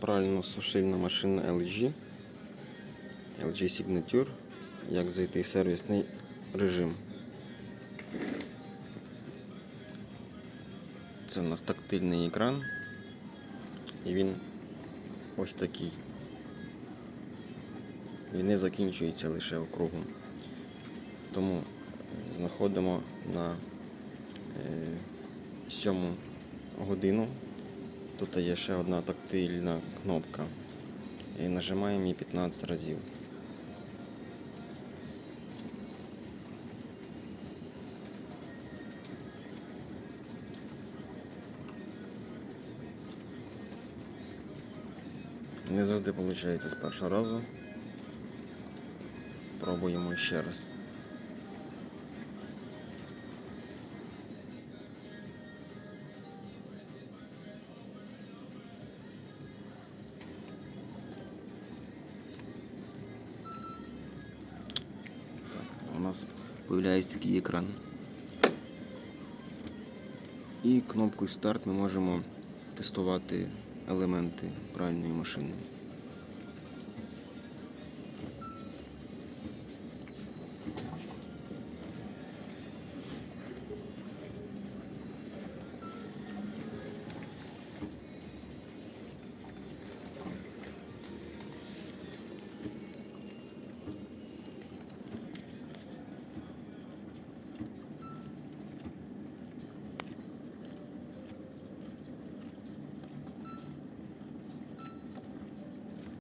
прально-сушильна машина LG. LG Signature. Як зайти в сервісний режим. Це у нас тактильний екран. І він ось такий. Він не закінчується лише округом. Тому знаходимо на е, сьому годину. Тут є ще одна тактильна кнопка. І нажимаємо її 15 разів. Не завжди виходить з першого разу. Пробуємо ще раз. Нас появляється такий екран. І кнопкою старт ми можемо тестувати елементи пральної машини.